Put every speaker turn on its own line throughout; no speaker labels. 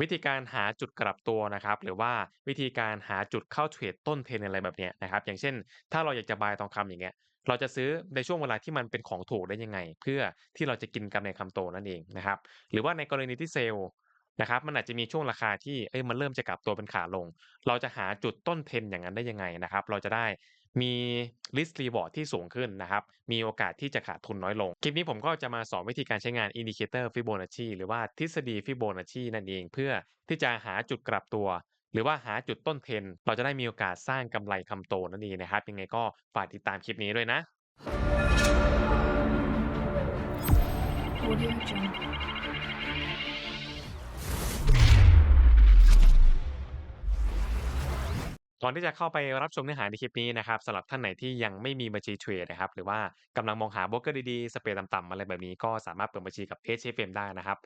วิธีการหาจุดกลับตัวนะครับ หรือว่าวิธีการหาจุดเข้าเทรดต้นเทรนอะไรแบบเนี้ยนะครับ อย่างเช่น ถ้าเราอยากจะบายทองคำอย่างเงี้ย เราจะซื้อในช่วงเวลาที่มันเป็นของถูกได้ยังไง เพื่อที่เราจะกินกำไรคำโตนั่นเองนะครับ หรือว่าในกรณีที่เซลล์นะครับมันอาจจะมีช่วงราคาที่เอ้ยมันเริ่มจะกลับตัวเป็นขาลง เราจะหาจุดต้นเทรนอย่างนั้นได้ยังไงนะครับ เราจะได้ มี risk reward ที่สูงขึ้นนะครับ มีโอกาสที่จะขาดทุนน้อยลง คลิปนี้ผมก็จะมาสอนวิธีการใช้งาน indicator Fibonacci หรือว่าทฤษฎี Fibonacci นั่นเอง เพื่อที่จะหาจุดกลับตัว หรือว่าหาจุดต้นเทรนเราจะได้มีโอกาสสร้างกำไรคำโตนั่นเองนะครับ ยังไงก็ฝากติดตามคลิปนี้ด้วยนะ
Audio Jungle.
ก่อนที่จะเข้าไปรับชมเนื้อหาในคลิปนี้นะครับสำหรับท่านไหนที่ยังไม่มีบัญชีเทรดนะครับหรือว่ากำลังมองหาโบรกเกอร์ดีๆ สเปรดต่ำๆอะไรแบบนี้ก็สามารถเปิดบัญชีกับ HFM ได้นะครับ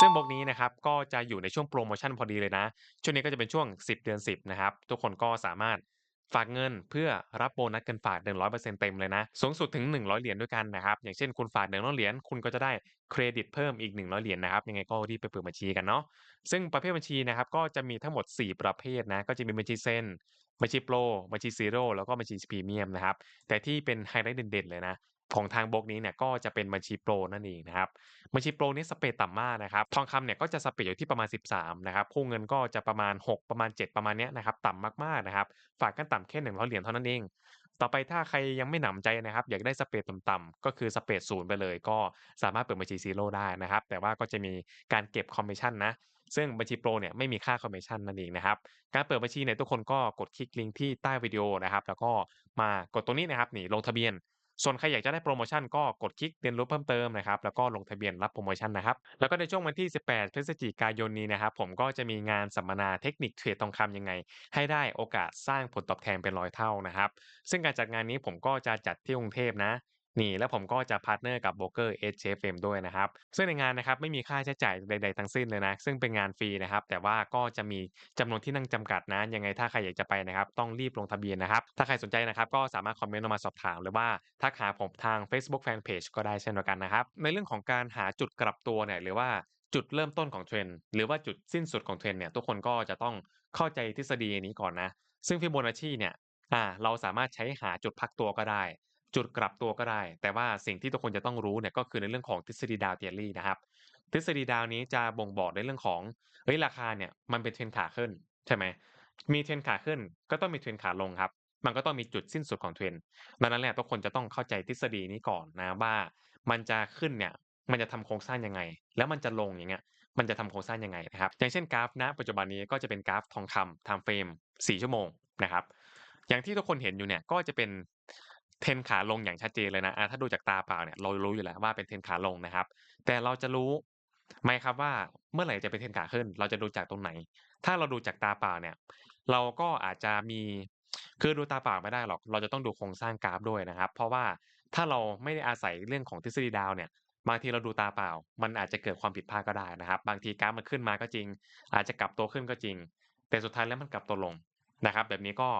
ซึ่งบล็อกนี้นะครับก็จะอยู่ในช่วงโปรโมชั่นพอดีเลยนะ ช่วงนี้ก็จะเป็นช่วง 10 เดือน 10 นะครับ ทุกคนก็สามารถ ฝากเงินเพื่อรับโบนัสเงินฝาก 100%เต็มเลยนะ สูงสุดถึง 100 เหรียญด้วยกันนะครับ อย่างเช่นคุณฝาก 100 เหรียญคุณก็จะได้เครดิตเพิ่มอีก 100 เหรียญนะครับ ยังไงก็รีบไปเปิดบัญชีกันเนาะ ซึ่งประเภทบัญชีนะครับก็จะมีทั้งหมด 4 ประเภทนะ ก็จะมีบัญชีเส้น บัญชีโปร บัญชีซีโร่ แล้วก็บัญชีพรีเมียมนะครับ แต่ที่เป็นไฮไลท์เด่นๆเลยนะ ของทางบล็อกนี้เนี่ยก็จะเป็นบัญชีโปรนั่นเองนะครับบัญชีโปรนี่สเปรดต่ำมากนะครับทองคำเนี่ยก็จะสเปรดอยู่ที่ประมาณ 13นะครับคู่เงินก็จะประมาณ 6 ประมาณ 7 ประมาณเนี้ยนะครับต่ำมากๆนะครับฝากกันต่ำแค่100เหรียญเท่านั้นเอง ต่อไปถ้าใครยังไม่หนำใจนะครับ อยากได้สเปรดต่ำๆก็คือสเปรดศูนย์ไปเลย ก็สามารถเปิดบัญชีซีโร่ได้นะครับแต่ว่าก็จะมีการเก็บคอมมิชชั่นนะซึ่งบัญชีโปรเนี่ยไม่มีค่าคอมมิชชั่นนั่นเองนะครับ การเปิดบัญชีเนี่ยทุกคนก็กดคลิกลิงก์ที่ใต้วิดีโอนะครับ แล้วก็มากดตรงนี้นะครับนี่ลงทะเบียน ส่วนใครอยากจะได้โปรโมชั่นก็กดคลิกเรียนรู้เพิ่มเติมนะครับแล้วก็ลงทะเบียนรับโปรโมชั่นนะครับแล้วก็ในช่วงวันที่ 18 พฤศจิกายนนี้นะครับผมก็จะมีงานสัมมนาเทคนิคเทรดทองคำยังไง ให้ได้โอกาสสร้างผลตอบแทนเป็นร้อยเท่านะครับซึ่งการจัดงานนี้ผมก็จะจัดที่กรุงเทพนะ นี่แล้วผมก็จะพาร์ทเนอร์กับโบรกเกอร์ HFM ด้วยนะครับ ซึ่งในงานนะครับไม่มีค่าใช้จ่ายใด ๆ ทั้งสิ้นเลยนะ ซึ่งเป็นงานฟรีนะครับ แต่ว่าก็จะมีจำนวนที่นั่งจำกัดนะ ยังไงถ้าใครอยากจะไปนะครับ ต้องรีบลงทะเบียนนะครับ ถ้าใครสนใจนะครับ ก็สามารถคอมเมนต์มาสอบถาม หรือว่าทักหาผมทาง Facebook Fanpage ก็ได้เช่นเดียวกันนะครับ ในเรื่องของการหาจุดกลับตัวเนี่ยหรือว่าจุดเริ่มต้นของเทรนหรือว่าจุดสิ้นสุดของเทรนเนี่ยทุกคนก็จะต้องเข้าใจทฤษฎีนี้ก่อนนะ ซึ่งฟิโบนัชชีเนี่ยอ่าเราสามารถใช้หาจุดพักตัวก็ได้ จุดกลับตัวก็ได้ แต่ว่าสิ่งที่ทุกคนจะต้องรู้เนี่ยก็คือในเรื่องของทฤษฎีดาวเทียรี่นะครับ ทฤษฎีดาวนี้จะบ่งบอกในเรื่องของเฮ้ยราคาเนี่ยมันเป็นเทรนขาขึ้นใช่ไหมมีเทรนขาขึ้นก็ต้องมีเทรนขาลงครับ มันก็ต้องมีจุดสิ้นสุดของเทรนดังนั้นแหละทุกคนจะต้องเข้าใจทฤษฎีนี้ก่อนนะว่า มันจะขึ้นเนี่ยมันจะทำโครงสร้างยังไง แล้วมันจะลงอย่างเงี้ยมันจะทำโครงสร้างยังไงนะครับ อย่างเช่นกราฟณปัจจุบันนี้ก็จะเป็นกราฟทองคำ time frame 4ชั่วโมงนะครับ อย่างที่ทุกคนเห็นอยู่เนี่ยก็จะเป็น เทรนขาลงอย่างชัดเจนเลยนะอะถ้าดูจากตาเปล่าเนี่ยเรารู้อยู่แล้วว่าเป็นเทรนขาลงนะครับ แต่เราจะรู้ไหมครับว่าเมื่อไหร่จะเป็นเทรนขาขึ้น เราจะดูจากตรงไหน ถ้าเราดูจากตาเปล่าเนี่ย เราก็อาจจะมีคือดูตาเปล่าไม่ได้หรอก เราจะต้องดูโครงสร้างกราฟด้วยนะครับ เพราะว่าถ้าเราไม่ได้อาศัยเรื่องของทฤษฎีดาวเนี่ยบางทีเราดูตาเปล่า มันอาจจะเกิดความผิดพลาดก็ได้นะครับ บางทีกราฟมันขึ้นมาก็จริง อาจจะกลับตัวขึ้นก็จริง แต่สุดท้ายแล้วมันกลับตัวลงนะครับ แบบนี้ก็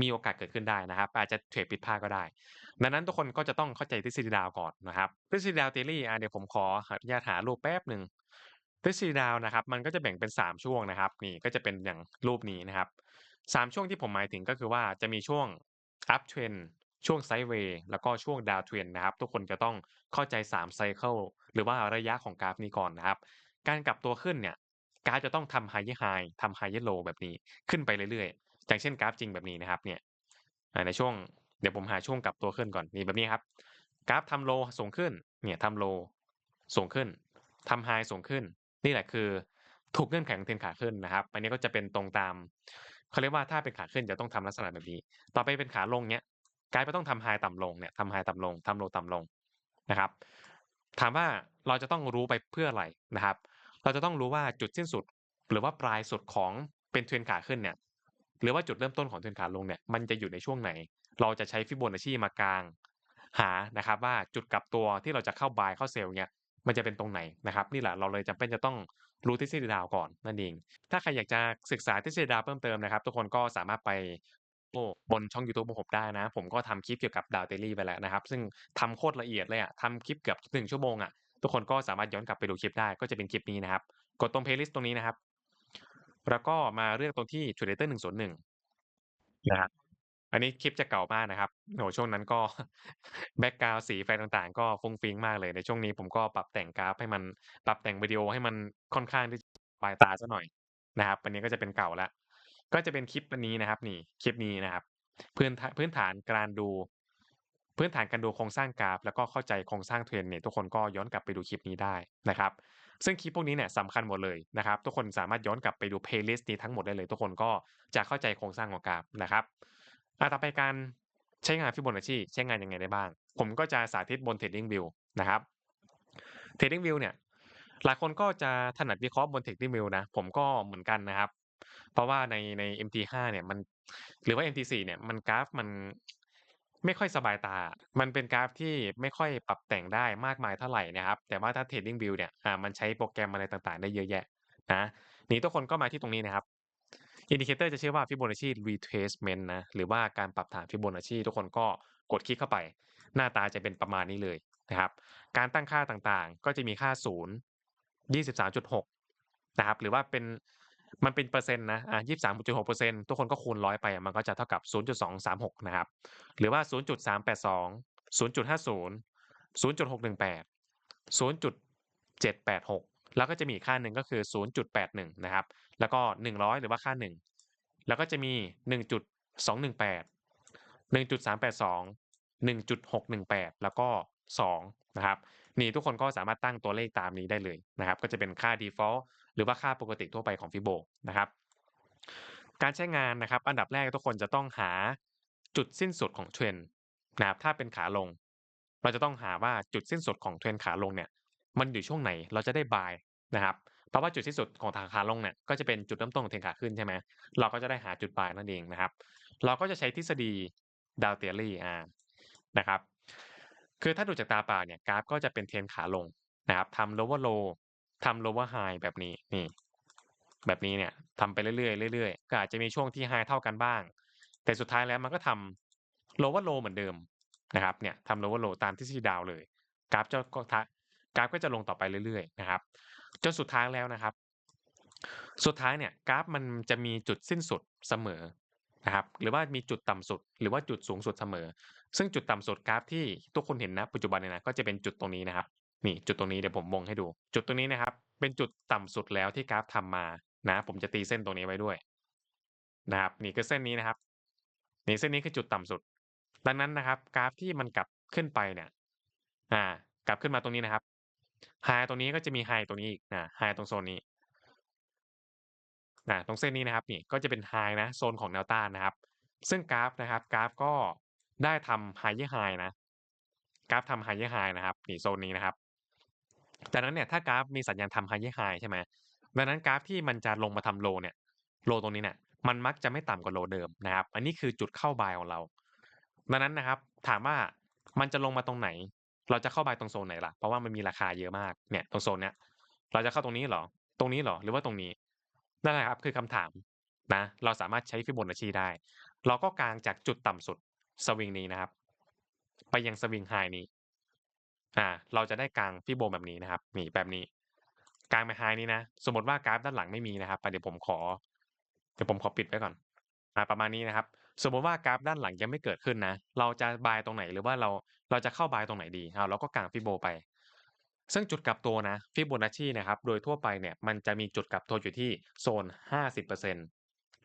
มีโอกาสเกิดขึ้นได้นะครับ อาจจะเทรดผิดพลาดก็ได้ ดังนั้นทุกคนก็จะต้องเข้าใจทฤษฎีดาวก่อนนะครับทฤษฎีดาวเทอรี่อะเดี๋ยวผมขออนุญาตหารูปแป๊บหนึ่งทฤษฎีดาวนะครับ มันก็จะแบ่งเป็น3ช่วงนะครับ นี่ก็จะเป็นอย่างรูปนี้นะครับ3ช่วงที่ผมหมายถึงก็คือว่าจะมีช่วง up trend ช่วง sideways แล้วก็ช่วง down trend นะครับ ทุกคนจะต้องเข้าใจ3 cycle หรือว่าระยะของกราฟนี้ก่อนนะครับ การกลับตัวขึ้นเนี่ยกราฟจะต้องทำ high high ทำ high low แบบนี้ขึ้นไปเรื่อยๆ อย่างเช่นกราฟจริงแบบนี้นะครับเนี่ยในช่วงเดี๋ยวผมหาช่วงกลับตัวขึ้นก่อนนี่แบบนี้ครับ กราฟทำโลสูงขึ้นเนี่ยทำโลสูงขึ้นทำไฮสูงขึ้น นี่แหละคือถูกเงื่อนไขของเทรนขาขึ้นนะครับ อันนี้ก็จะเป็นตรงตามเขาเรียกว่าถ้าเป็นขาขึ้นจะต้องทำลักษณะแบบนี้ ต่อไปเป็นขาลงเนี้ยกลายเป็นต้องทำไฮต่ำลงเนี่ยทำไฮต่ำลงทำโลต่ำลงนะครับ ถามว่าเราจะต้องรู้ไปเพื่ออะไรนะครับ เราจะต้องรู้ว่าจุดสิ้นสุดหรือว่าปลายสุดของเป็นเทรนขาขึ้นเนี่ย หรือว่าจุดเริ่มต้นของเทรนขาลงเนี่ยมันจะอยู่ในช่วงไหน เราจะใช้ฟิโบนัชชีมากลาง หานะครับว่าจุดกลับตัวที่เราจะเข้าบายเข้าเซลล์เนี่ยมันจะเป็นตรงไหนนะครับ นี่แหละเราเลยจำเป็นจะต้องรู้ทฤษฎีดาวก่อนนั่นเอง ถ้าใครอยากจะศึกษาทฤษฎีดาวเพิ่มเติมนะครับ ทุกคนก็สามารถไปโอ้บนช่อง YouTube ของผมได้นะ ผมก็ทำคลิปเกี่ยวกับดาวเทลลี่ไปแล้วนะครับ ซึ่งทำโคตรละเอียดเลยอะทำคลิปเกือบหนึ่งชั่วโมงอะทุกคนก็สามารถย้อนกลับไปดูคลิปได้ก็จะเป็นคลิปนี้นะครับ กดตรงเพลย์ลิสต์ตรงนี้นะครับ แล้วก็มาเลือกตรงที่ Predator 101 นะครับ อันนี้คลิปจะเก่ามากนะครับ โอ้โฮ ช่วงนั้นก็ แบ็กกราวนด์ สีไฟต่าง ๆ ก็ฟรุ้งฟริ้งมากเลย ในช่วงนี้ผมก็ปรับแต่งกราฟให้มัน ปรับแต่งวิดีโอให้มันค่อนข้างที่ สบายตาสักหน่อยนะครับ อันนี้ก็จะเป็นเก่าแล้ว ก็จะเป็นคลิปอันนี้นะครับ นี่ คลิปนี้นะครับ พื้นฐาพื้นฐานการดู พื้นฐานการดูโครงสร้างกราฟ แล้วก็เข้าใจโครงสร้าง Trend เนี่ยทุกคนก็ย้อนกลับไปดูคลิปนี้ได้นะครับซึ่งคลิปพวกนี้เนี่ยสำคัญหมดเลยนะครับ ทุกคนสามารถย้อนกลับไปดูเพลย์ลิสต์นี้ทั้งหมดได้เลย ทุกคนก็จะเข้าใจโครงสร้างของกราฟนะครับอ่าต่อไปการใช้งาน Fibonacci ใช้งานยังไงได้บ้าง?ผมก็จะสาธิตบน TradingView นะครับ TradingView เนี่ยหลายคนก็จะถนัดวิเคราะห์บน TradingView นะผมก็เหมือนกันนะครับ เพราะว่าในใน MT5 เนี่ยมันหรือว่า MT4 เนี่ยมันกราฟมัน ไม่ค่อยสบายตา มันเป็นกราฟที่ไม่ค่อยปรับแต่งได้มากมายเท่าไรนะครับ แต่ว่าถ้า TradingView เนี่ย อ่า มันใช้โปรแกรมอะไรต่าง ๆ ได้เยอะแยะนะนี่ทุกคนก็มาที่ตรงนี้นะครับ Indicator จะชื่อว่า Fibonacci Retracement นะ หรือว่าการปรับฐาน Fibonacci ทุกคนก็กดคลิกเข้าไป หน้าตาจะเป็นประมาณนี้เลยนะครับ การตั้งค่าต่างๆ ก็จะมีค่า 0 23.6 นะครับ หรือว่าเป็น มันเป็นเปอร์เซ็นต์นะอะยี่สามจุดหกเปอร์เซ็นต์ทุกคนก็คูณร้อยไปมันก็จะเท่ากับศูนย์จุดสองสามหกนะครับ หรือว่าศูนย์จุดสามแปดสองศูนย์จุดห้าศูนย์ศูนย์จุดหกหนึ่งแปดศูนย์จุดเจ็ดแปดหกแล้วก็จะมีค่าหนึ่งก็คือศูนย์จุดแปดหนึ่งนะครับ แล้วก็หนึ่งร้อยหรือว่าค่าหนึ่งแล้วก็จะมีหนึ่งจุดสองหนึ่งแปดหนึ่งจุดสามแปดสองหนึ่งจุดหกหนึ่งแปดแล้วก็สองนะครับนี่ทุกคนก็สามารถตั้งตัวเลขตามนี้ได้เลยนะครับ ก็จะเป็นค่า default หรือว่าค่าปกติทั่วไปของ Fibo นะครับ การใช้งานนะครับอันดับแรกทุกคนจะต้องหาจุดสิ้นสุดของ Trend นะครับถ้าเป็นขาลง เราจะต้องหาว่าจุดสิ้นสุดของ Trend ขาลงเนี่ยมันอยู่ช่วงไหนเราจะได้ Buy นะครับเพราะว่าจุดสิ้นสุดของทางขาลงเนี่ยก็จะเป็นจุดเริ่มต้นของ Trend ขาขึ้นใช่ไหมเราก็จะได้หาจุด Buy นั่นเองนะครับ เราก็จะใช้ทฤษฎี Dow Theory อานะครับคือถ้าดูจากตาเปล่าเนี่ยกราฟก็จะเป็น Trend ขาลงนะครับทำ Lower Low ทำ Lower High แบบนี้นี่ แบบนี้เนี่ยทำไปเรื่อยๆเรื่อยๆก็อาจจะมีช่วงที่ High เท่ากันบ้าง แต่สุดท้ายแล้วมันก็ทำ Lower Low เหมือนเดิมนะครับเนี่ยทำ Lower Low ตามทฤษฎี Dow เลยกราฟจะก็ทะกราฟก็จะลงต่อไปเรื่อยๆนะครับจนสุดท้ายแล้วนะครับ สุดท้ายเนี่ยกราฟมันจะมีจุดสิ้นสุดเสมอนะครับหรือว่ามีจุดต่ำสุด หรือว่าจุดสูงสุดเสมอ ซึ่งจุดต่ำสุดกราฟที่ทุกคนเห็นณปัจจุบันเนี่ยนะก็จะเป็นจุดตรงนี้นะครับ นี่จุดตรงนี้เดี๋ยวผมวงให้ดู จุดตรงนี้นะครับ เป็นจุดต่ำสุดแล้วที่กราฟทำมานะ ผมจะตีเส้นตรงนี้ไว้ด้วย นะครับ นี่คือเส้นนี้นะครับ นี่เส้นนี้คือจุดต่ำสุด ดังนั้นนะครับ กราฟที่มันกลับขึ้นไปเนี่ย อ่า กลับขึ้นมาตรงนี้นะครับ High ตรงนี้ก็จะมี High ตรงนี้อีกอ่า High ตรงโซนนี้อ่าตรงเส้นนี้นะครับนี่ก็จะเป็น High นะโซนของแนวต้านนะครับ ซึ่งกราฟนะครับกราฟก็ได้ทำ Higher High นะกราฟทำ Higher High นะครับนี่โซนนี้นะครับ ดังนั้นเนี่ยถ้ากราฟมีสัญญาณทำ Higher High ใช่ไหมดังนั้นกราฟที่มันจะลงมาทำ Low เนี่ย Low ตรงนี้เนี่ยมันมักจะไม่ต่ำกว่า Low เดิมนะครับ อันนี้คือจุดเข้า Buy ของเรา ดังนั้นนะครับ ถามว่ามันจะลงมาตรงไหน เราจะเข้า Buy ตรงโซนไหนล่ะ เพราะว่ามันมีราคาเยอะมาก เนี่ยตรงโซนเนี้ย เราจะเข้าตรงนี้หรอ ตรงนี้หรอ หรือว่าตรงนี้ นั่นแหละครับคือคำถามนะ เราสามารถใช้ Fibonacci ได้ เราก็กางจากจุดต่ำสุดสวิงนี้นะครับ ไปยังสวิง High นี้ อ่า เราจะได้กาง Fibo แบบนี้นะครับ นี่แบบนี้ กางไป High นี้นะ สมมติว่ากราฟด้านหลังไม่มีนะครับอ่าเดี๋ยวผมขอ เดี๋ยวผมขอปิดไว้ก่อน อ่า ประมาณนี้นะครับ สมมติว่ากราฟด้านหลังยังไม่เกิดขึ้นนะ เราจะ Buy ตรงไหนหรือว่าเรา เราจะเข้า Buy ตรงไหนดีอ้าเราก็กาง Fibo ไป ซึ่งจุดกลับตัวนะ Fibonacci นะครับ โดยทั่วไปเนี่ย มันจะมีจุดกลับตัวอยู่ที่โซน 50%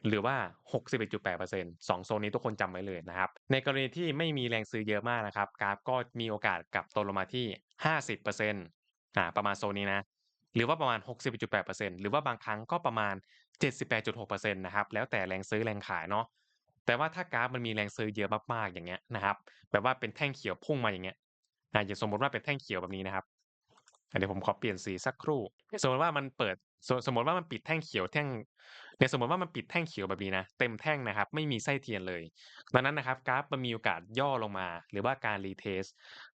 หรือว่า 61.8% 2โซนนี้ทุกคนจำไว้เลยนะครับ ในกรณีที่ไม่มีแรงซื้อเยอะมากนะครับ กราฟก็มีโอกาสกลับตัวลงมาที่ 50%อ่าประมาณโซนนี้นะ หรือว่าประมาณ 61.8%หรือว่าบางครั้งก็ประมาณ 78.6%นะครับแล้วแต่แรงซื้อแรงขายเนาะแต่ว่าถ้ากราฟมันมีแรงซื้อเยอะมากๆอย่างเงี้ยนะครับแบบว่าเป็นแท่งเขียวพุ่งมาอย่างเงี้ยอ่าอย่างสมมติว่าเป็นแท่งเขียวแบบนี้นะครับ เดี๋ยวผมขอเปลี่ยนสีสักครู่ สมมุติว่ามันเปิดสสมมุติว่ามันปิดแท่งเขียวแท่งเนี่ยสมมุติว่ามันปิดแท่งเขียวแบบนี้นะเต็มแท่งนะครับ ไม่มีไส้เทียนเลยดังนั้นนะครับกราฟมันมีโอกาสย่อลงมา หรือว่าการ retest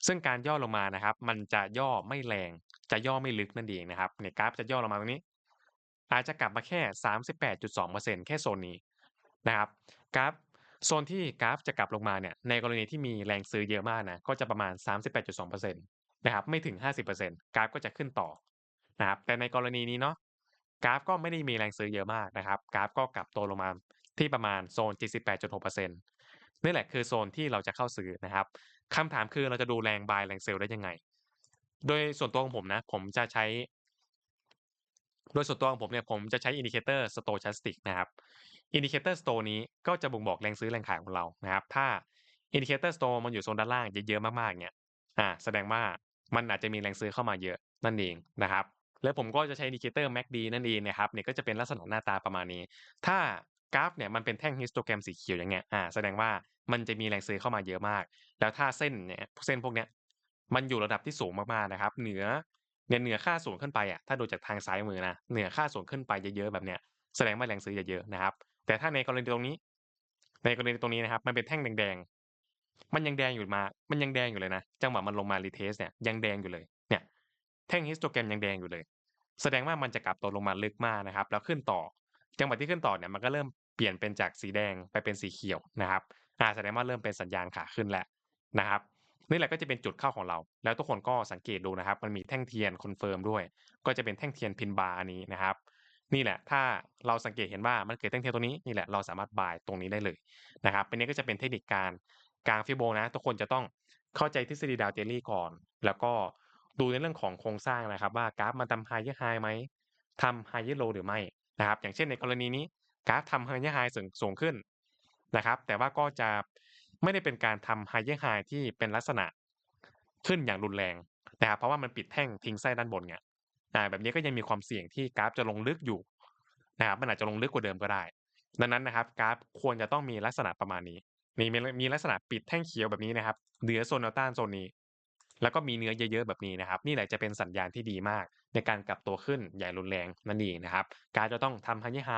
ซึ่งการย่อลงมานะครับ มันจะย่อไม่แรงจะย่อไม่ลึกนั่นเองนะครับเนี่ยกราฟจะย่อลงมาตรงนี้ อาจจะกลับมาแค่ 38.2%แค่โซนนี้นะครับกราฟโซนที่กราฟจะกลับลงมาเนี่ยในกรณีที่มีแรงซื้อเยอะมากนะก็จะประมาณ 38.2%น นะครับ ไม่ถึง 50%กราฟก็จะขึ้นต่อนะครับ แต่ในกรณีนี้เนาะกราฟก็ไม่ได้มีแรงซื้อเยอะมากนะครับ กราฟก็กลับตัวลงมาที่ประมาณโซน 78.6%นี่แหละคือโซนที่เราจะเข้าซื้อนะครับคำถามคือเราจะดูแรง buy แรง sell ได้ยังไง โดยส่วนตัวของผมนะ ผมจะใช้ โดยส่วนตัวของผมเนี่ยผมจะใช้ indicator stochastic นะครับ indicator store นี้ก็จะบ่งบอกแรงซื้อแรงขายของเรานะครับ ถ้า indicator store มันอยู่โซนด้านล่างเยอะๆมากๆเนี่ย อ่า แสดงว่า มันอาจจะมีแรงซื้อเข้ามาเยอะนั่นเองนะครับ แล้วผมก็จะใช้ indicator MACD นั่นเองนะครับเนี่ยก็จะเป็นลักษณะหน้าตาประมาณนี้ ถ้ากราฟเนี่ยมันเป็นแท่งฮิสโตแกรมสีเขียวอย่างเงี้ยอ่าแสดงว่ามันจะมีแรงซื้อเข้ามาเยอะมาก แล้วถ้าเส้นเนี่ยเส้นพวกเนี้ยมันอยู่ระดับที่สูงมากๆนะครับเหนือเนี่ยเหนือค่าศูนย์ขึ้นไปอะถ้าดูจากทางซ้ายมือนะเหนือค่าศูนย์ขึ้นไปเยอะๆแบบเนี้ยแสดงว่าแรงซื้อเยอะๆนะครับ แต่ถ้าในกรณีตรงนี้ ในกรณีตรงนี้นะครับ มันเป็นแท่งแดง มันยังแดงอยู่มา มันยังแดงอยู่เลยนะ จังหวะมันลงมารีเทสเนี่ยยังแดงอยู่เลย เนี่ย แท่งฮิสโตแกรมยังแดงอยู่เลย แสดงว่ามันจะกลับตัวลงมาลึกมากนะครับ แล้วขึ้นต่อ จังหวะที่ขึ้นต่อเนี่ยมันก็เริ่มเปลี่ยนเป็นจากสีแดงไปเป็นสีเขียวนะครับอ่าแสดงว่าเริ่มเป็นสัญญาณขาขึ้นแล้วนะครับนี่แหละก็จะเป็นจุดเข้าของเรา แล้วทุกคนก็สังเกตดูนะครับ มันมีแท่งเทียนคอนเฟิร์มด้วย ก็จะเป็นแท่งเทียนพินบาร์อันนี้นะครับ นี่แหละ ถ้าเราสังเกตเห็นว่ามันเกิดแท่งเทียนตัวนี้ นี่แหละ เราสามารถบายตรงนี้ได้เลยนะครับอันนี้ก็จะเป็นเทคนิคการ กางฟิโบนะ ทุกคนจะต้องเข้าใจทฤษฎีดาวเจลลี่ก่อน แล้วก็ดูในเรื่องของโครงสร้างนะครับ ว่ากราฟมันทำไฮเยอร์ไฮไหมทำไฮเยอร์โลหรือไม่นะครับ อย่างเช่นในกรณีนี้กราฟทำไฮเยอร์ไฮสูงสูงขึ้นนะครับ แต่ว่าก็จะไม่ได้เป็นการทำไฮเยอร์ไฮที่เป็นลักษณะขึ้นอย่างรุนแรงนะครับ เพราะว่ามันปิดแท่งทิ้งไส้ด้านบนไงอ่าแบบนี้ก็ยังมีความเสี่ยงที่กราฟจะลงลึกอยู่นะครับมันอาจจะลงลึกกว่าเดิมก็ได้ ดังนั้นนะครับกราฟควรจะต้องมีลักษณะประมาณนี้ มีมีมีลักษณะปิดแท่งเขียวแบบนี้นะครับ เหนือโซนแนวต้านโซนนี้ แล้วก็มีเนื้อเยอะๆแบบนี้นะครับ นี่แหละจะเป็นสัญญาณที่ดีมาก ในการกลับตัวขึ้นอย่างรุนแรงนั่นเองนะครับ การจะต้องทำไฮไฮ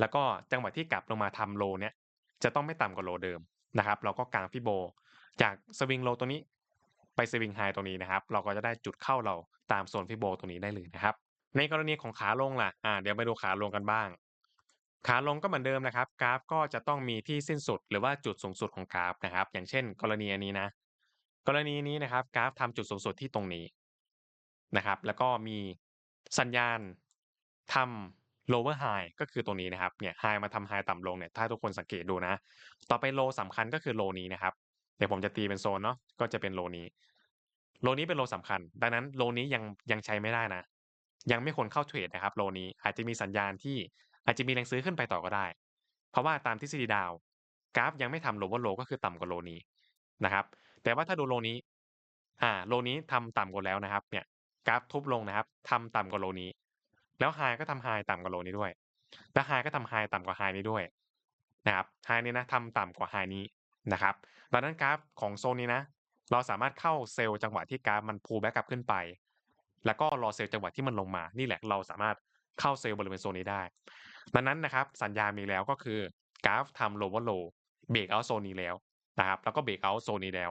แล้วก็จังหวะที่กลับลงมาทำโลเนี่ยจะต้องไม่ต่ำกว่าโลเดิมนะครับ เราก็กางฟิโบ จากสวิงโลตัวนี้ไปสวิงไฮตรงนี้นะครับ เราก็จะได้จุดเข้าเราตามโซนฟิโบตรงนี้ได้เลยนะครับ ในกรณีของขาลงล่ะ อ่า เดี๋ยวไปดูขาลงกันบ้าง ขาลงก็เหมือนเดิมนะครับ กราฟก็จะต้องมีที่สิ้นสุด หรือว่าจุดสูงสุดของกราฟนะครับ อย่างเช่น กรณีอันนี้นะ กรณีนี้นะครับ กราฟทำจุดสูงสุดที่ตรงนี้นะครับ แล้วก็มีสัญญาณทำ lower high ก็คือตรงนี้นะครับ เนี่ย high มาทำ high ต่ำลงเนี่ย ถ้าทุกคนสังเกตดูนะ ต่อไปโลสำคัญก็คือโลนี้นะครับ เดี๋ยวผมจะตีเป็นโซนเนาะ ก็จะเป็นโลนี้โลนี้เป็นโลสำคัญ ดังนั้นโลนี้ยังยังใช้ไม่ได้นะ ยังไม่ควรเข้าเทรดนะครับโลนี้อาจจะมีสัญญาณที่ อาจจะมีแรงซื้อขึ้นไปต่อก็ได้ เพราะว่าตามทฤษฎีดาว กราฟยังไม่ทำ lower low ก็คือต่ำกว่าโลนี้นะครับ แต่ว่าถ้าดูโลนี้ อ่า โลนี้ทำต่ำกว่าแล้วนะครับ เนี่ย กราฟทุบลงนะครับทำต่ำกว่าโลนี้ แล้วไฮก็ทำไฮต่ำกว่าโลนี้ด้วย แล้วไฮก็ทำไฮต่ำกว่าไฮนี้ด้วยนะครับ ไฮนี้นะทำต่ำกว่าไฮนี้นะครับดังนั้นกราฟของโซนนี้นะ เราสามารถเข้าเซลล์จังหวะที่กราฟมันพูแบ็กกลับขึ้นไป แล้วก็รอเซลล์จังหวะที่มันลงมา นี่แหละเราสามารถ เข้าเซลล์บริเวณโซนนี้ได้ ดังนั้นนะครับสัญญาณมีแล้วก็คือกราฟทำ lower low เบรกเอาโซนนี้แล้วนะครับ แล้วก็เบรกเอาโซนนี้แล้ว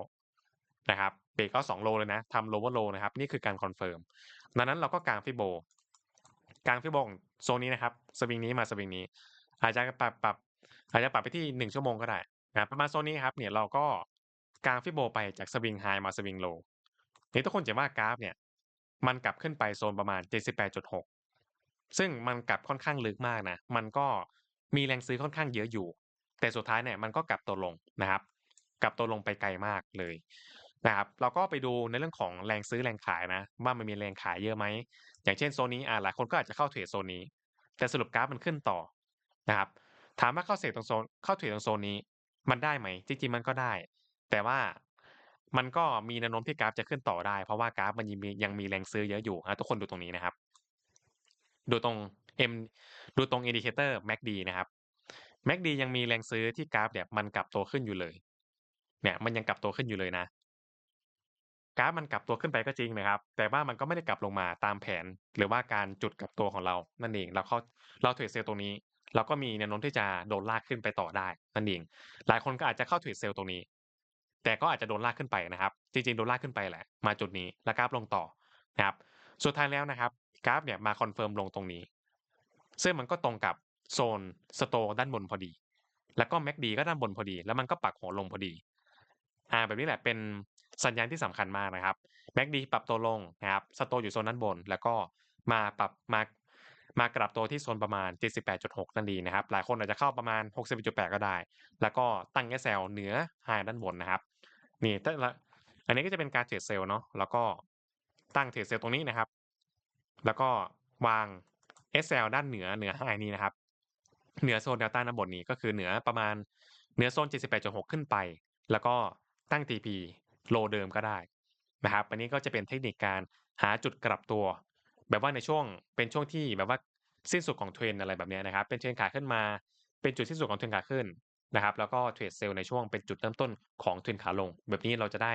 นะครับเบรกเอาสองโลเลยนะทำ lower low นะครับ นี่คือการคอนเฟิร์มดังนั้นเราก็กางฟิโบกางฟิโบของโซนนี้นะครับสวิงนี้มาสวิงนี้ อาจจะปรับปรับอาจจะปรับไปที่หนึ่งชั่วโมงก็ได้นะประมาณโซนนี้ครับเนี่ยเราก็กางฟิโบไปจากสวิงไฮมาสวิงโลนี่ทุกคนจะว่ากราฟเนี่ยมันกลับขึ้นไปโซนประมาณ 78.6 ซึ่งมันกลับค่อนข้างลึกมากนะ มันก็มีแรงซื้อค่อนข้างเยอะอยู่ แต่สุดท้ายเนี่ยมันก็กลับตัวลงนะครับ กลับตัวลงไปไกลมากเลยนะครับ เราก็ไปดูในเรื่องของแรงซื้อแรงขายนะ ว่ามันมีแรงขายเยอะไหม อย่างเช่นโซนนี้อ่าหลายคนก็อาจจะเข้าเทรดโซนนี้ แต่สรุปกราฟมันขึ้นต่อนะครับ ถามว่าเข้าเทรดตรงโซน เข้าเทรดตรงโซนนี้ มันได้ไหม จริงๆมันก็ได้ แต่ว่ามันก็มีแนวโน้มที่กราฟจะขึ้นต่อได้ เพราะว่ากราฟมันยังมียังมีแรงซื้อเยอะอยู่อะทุกคนดูตรงนี้นะครับ ดูตรง M ดูตรง indicator MACD นะครับ MACD ยังมีแรงซื้อที่กราฟเนี่ยมันกลับตัวขึ้นอยู่เลย เนี่ยมันยังกลับตัวขึ้นอยู่เลยนะกราฟมันกลับตัวขึ้นไปก็จริงนะครับ แต่ว่ามันก็ไม่ได้กลับลงมาตามแผน หรือว่าการจุดกลับตัวของเรา นั่นเอง เราเข้าเราเทรดเซลล์ตรงนี้ เราก็มีแนวโน้มที่จะโดนลากขึ้นไปต่อได้ นั่นเอง หลายคนก็อาจจะเข้าเทรดเซลล์ตรงนี้ แต่ก็อาจจะโดนลากขึ้นไปนะครับ จริงๆ โดนลากขึ้นไปแหละ มาจุดนี้ แล้วกราฟลงต่อนะครับ สุดท้ายแล้วนะครับ กราฟเนี่ยมาคอนเฟิร์มลงตรงนี้ ซึ่งมันก็ตรงกับโซนสโตด้านบนพอดี แล้วก็ MACD ก็ด้านบนพอดี แล้วมันก็ปักหัวลงพอดีอ่าแบบนี้แหละเป็นสัญญาณที่สำคัญมากนะครับ MACD ปรับตัวลงนะครับสโตอยู่โซนด้านบน แล้วก็มาปรับมามากลับตัวที่โซนประมาณ 78.6 นั่นเองนะครับ หลายคนอาจจะเข้าประมาณ 61.8 ก็ได้ แล้วก็ตั้ง SL เหนือ High ด้านบนนะครับ นี่ถ้าละอันนี้ก็จะเป็นการเทรดเซลล์เนาะ แล้วก็ตั้งเทรดเซลล์ตรงนี้นะครับ แล้วก็วาง SL ด้านเหนือเหนือ High นี้นะครับ เหนือโซนแนวต้านด้านบนนี้ก็คือเหนือประมาณเหนือโซน 78.6 ขึ้นไป แล้วก็ตั้ง TP โลเดิมก็ได้นะครับ อันนี้ก็จะเป็นเทคนิคการหาจุดกลับตัว แบบว่าในช่วงเป็นช่วงที่แบบว่าสิ้นสุดของเทรนอะไรแบบนี้นะครับ เป็นเทรนขาขึ้นมา เป็นจุดสิ้นสุดของเทรนขาขึ้นนะครับ แล้วก็เทรดเซลล์ในช่วงเป็นจุดเริ่มต้นของเทรนขาลง แบบนี้เราจะได้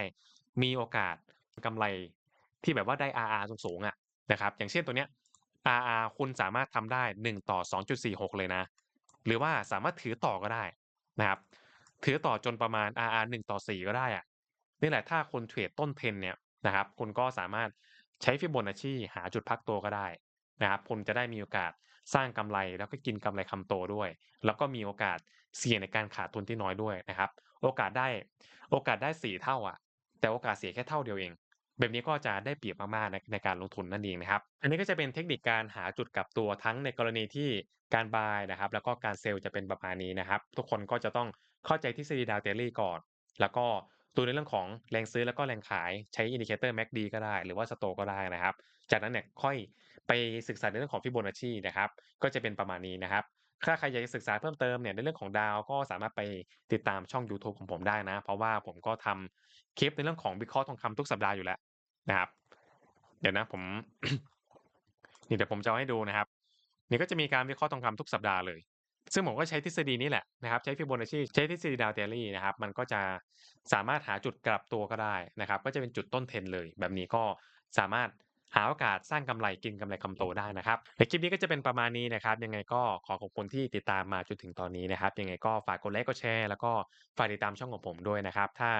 มีโอกาสกำไรที่แบบว่าได้ RR สูงๆอะ นะครับ อย่างเช่นตัวเนี้ย RR คุณสามารถทำได้ 1 ต่อ 2.46 เลยนะ หรือว่าสามารถถือต่อก็ได้นะครับ ถือต่อจนประมาณ RR 1 ต่อ 4 ก็ได้อะนี่แหละถ้าคุณเทรดต้นเทนเนี่ยนะครับคุณก็สามารถใช้ฟิโบนัชชีหาจุดพักตัวก็ได้นะครับคุณจะได้มีโอกาสสร้างกำไรแล้วก็กินกำไรคำโตด้วย แล้วก็มีโอกาสเสี่ยงในการขาดทุนที่น้อยด้วยนะครับ โอกาสได้โอกาสได้ 4 เท่าอะแต่โอกาสเสียแค่เท่าเดียวเอง แบบนี้ก็จะได้เปรียบมาก ๆ ใน ในการลงทุนนั่นเองนะครับ อันนี้ก็จะเป็นเทคนิคการหาจุดกลับตัวทั้งในกรณีที่การบายนะครับ แล้วก็การเซลล์จะเป็นประมาณนี้นะครับ ทุกคนก็จะต้องเข้าใจทฤษฎีดาวเทลลี่ก่อน แล้วก็ดูในเรื่องของแรงซื้อแล้วก็แรงขายใช้อินดิเคเตอร์ MACD ก็ได้ หรือว่าสโตก็ได้นะครับ จากนั้นเนี่ยค่อยไปศึกษาในเรื่องของฟิโบนัชชีนะครับ ก็จะเป็นประมาณนี้นะครับ ถ้าใครอยากจะศึกษาเพิ่มเติมเนี่ยในเรื่องของดาวก็สามารถไปติดตามช่องยูทูบของผมได้นะ เพราะว่าผมก็ทำคลิปในเรื่องของวิเคราะห์ทองคำทุกสัปดาห์อยู่แล้วนะครับ เดี๋ยวนะผม นี่เดี๋ยวผมจะให้ดูนะครับ นี่ก็จะมีการวิเคราะห์ทองคำทุกสัปดาห์เลย ซึ่งผมก็ใช้ทฤษฎีนี้แหละนะครับ ใช้ฟิโบนัชชีใช้ทฤษฎีดาวเทลลี่นะครับ มันก็จะสามารถหาจุดกลับตัวก็ได้นะครับ ก็จะเป็นจุดต้นเทรนเลย แบบนี้ก็สามารถ หาโอกาสสร้างกำไรกินกำไรคำโตได้นะครับในคลิปนี้ก็จะเป็นประมาณนี้นะครับ ยังไงก็ขอขอบคุณที่ติดตามมาจนถึงตอนนี้นะครับ ยังไงก็ฝากกดไลค์กดแชร์แล้วก็ฝากติดตามช่องของผมด้วยนะครับ ถ้า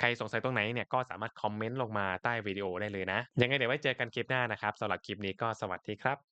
ใครสงสัยตรงไหนเนี่ยก็สามารถคอมเมนต์ลงมาใต้วิดีโอได้เลยนะ ยังไงเดี๋ยวไว้เจอกันคลิปหน้านะครับสำหรับคลิปนี้ก็สวัสดีครับ